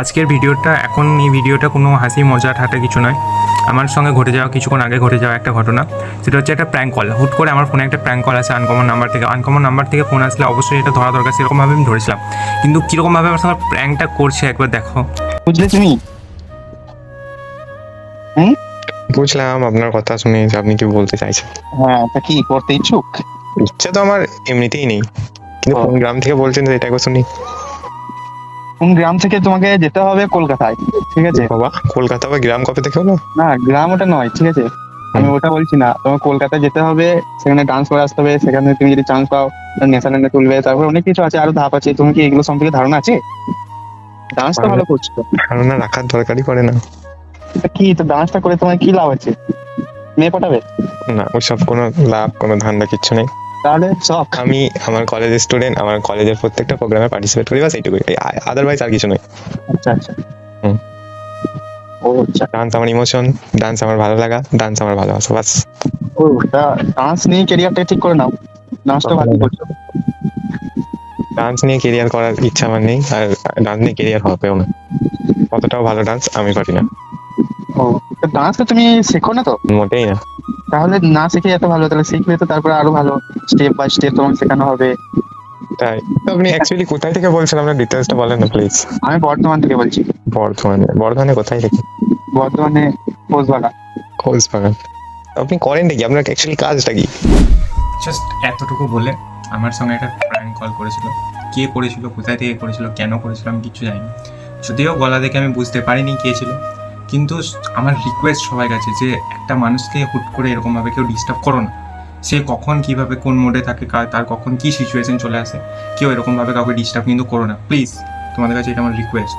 আজকের ভিডিওটা এখন এই ভিডিওটা কোনো হাসি মজা ঠাট্টা কিছু নয়। আমার সঙ্গে ঘটে যাওয়া কিছুক্ষণ আগে ঘটে যাওয়া একটা ঘটনা। সেটা হচ্ছে একটা প্র্যাঙ্ক কল হুট করে আমার ফোনে একটা প্র্যাঙ্ক কল আছে আনকমন নাম্বার থেকে। আনকমন নাম্বার থেকে ফোন আসলে অবশ্যই এটা ধরা দরকার সেরকমভাবে আমি ধরেছিলাম। কিন্তু কীরকমভাবে আমার সঙ্গে প্র্যাঙ্কটা করছে একবার দেখো। বুঝলে তুমি? বুঝলাম আপনার কথা শুনে আপনি কি বলতে চাইছেন? হ্যাঁ তা কি করতে ইচ্ছুক? ইচ্ছা তো আমার এমনিতেই নেই। কিন্তু কোন গ্রাম থেকে বলছেন এটা একবার শুনি। কোন গ্রাম থেকে তোমাকে যেতে হবে? কলকাতায় ঠিক আছে? বাবা কলকাতা বা গ্রাম কবে থেকে হলো? না গ্রাম ওটা নয় ঠিক আছে? আমি ওটা বলছি না। তোমার কলকাতায় যেতে হবে সেখানে ডান্স করে আসতে হবে সেখানে তুমি যদি চান্স পাও ন্যাশনালে তুলবে তারপর অনেক কিছু আছে আরও ধাপ আছে। তুমি কি এগুলো সম্পর্কে ধারণা আছে? ডান্স তো ভালো করছ। ধারণা রাখার দরকারই পড়ে না। কি তো ডান্সটা করে তোমার কি লাভ আছে? মেয়ে পাঠাবে? না ওইসব কোনো লাভ কোনো ধান্দা কিচ্ছু নেই। তাহলে সব। আমি আমার কলেজের স্টুডেন্ট আমার কলেজের প্রত্যেকটা প্রোগ্রামে পার্টিসিপেট করি বাস এইটুকুই। আদারওয়াইজ আর কিছু নয়। আচ্ছা আচ্ছা। ও আচ্ছা। ডান্স আমার ইমোশন ডান্স আমার ভালো লাগা ডান্স আমার ভালোবাসা বাস। ও তা ডান্স নিয়ে ক্যারিয়ারটা ঠিক করে নাও। ডান্সটা ভালো করছ। ডান্স নিয়ে কেরিয়ার করার ইচ্ছা আমার নেই আর ডান্স নিয়ে কেরিয়ার হবেও না। অতটাও ভালো ডান্স আমি পারি না। ও ডান্স তো তুমি শেখো না তো? মোটেই না। তাহলে না শিখে এত ভালো তাহলে শিখলে তো তারপরে আরও ভালো স্টেপ বাই স্টেপ তোমাকে শেখানো হবে। তাই। তো আপনি অ্যাকচুয়ালি কোথায় থেকে বলছেন আপনার ডিটেলসটা বলেন না প্লিজ আমি বর্ধমান থেকে বলছি। বর্ধমানে বর্ধমানে কোথায় থেকে? বর্ধমানে পোষবাগান খোঁজ আপনি করেন নাকি? আপনার অ্যাকচুয়ালি কাজটা কি? জাস্ট এতটুকু বলে আমার সঙ্গে একটা প্র্যাঙ্ক কল করেছিল। কে করেছিল কোথায় থেকে করেছিল কেন করেছিল আমি কিছু জানি যদিও গলা দেখে আমি বুঝতে পারিনি কে ছিল। কিন্তু আমার রিকোয়েস্ট সবাই কাছে যে একটা মানুষকে হুট করে এরকমভাবে কেউ ডিস্টার্ব করো না। সে কখন কীভাবে কোন মোডে থাকে তার কখন কি সিচুয়েশন চলে আসে, কেউ এরকমভাবে কাউকে ডিস্টার্ব কিন্তু করো না। প্লিজ তোমাদের কাছে এটা আমার রিকোয়েস্ট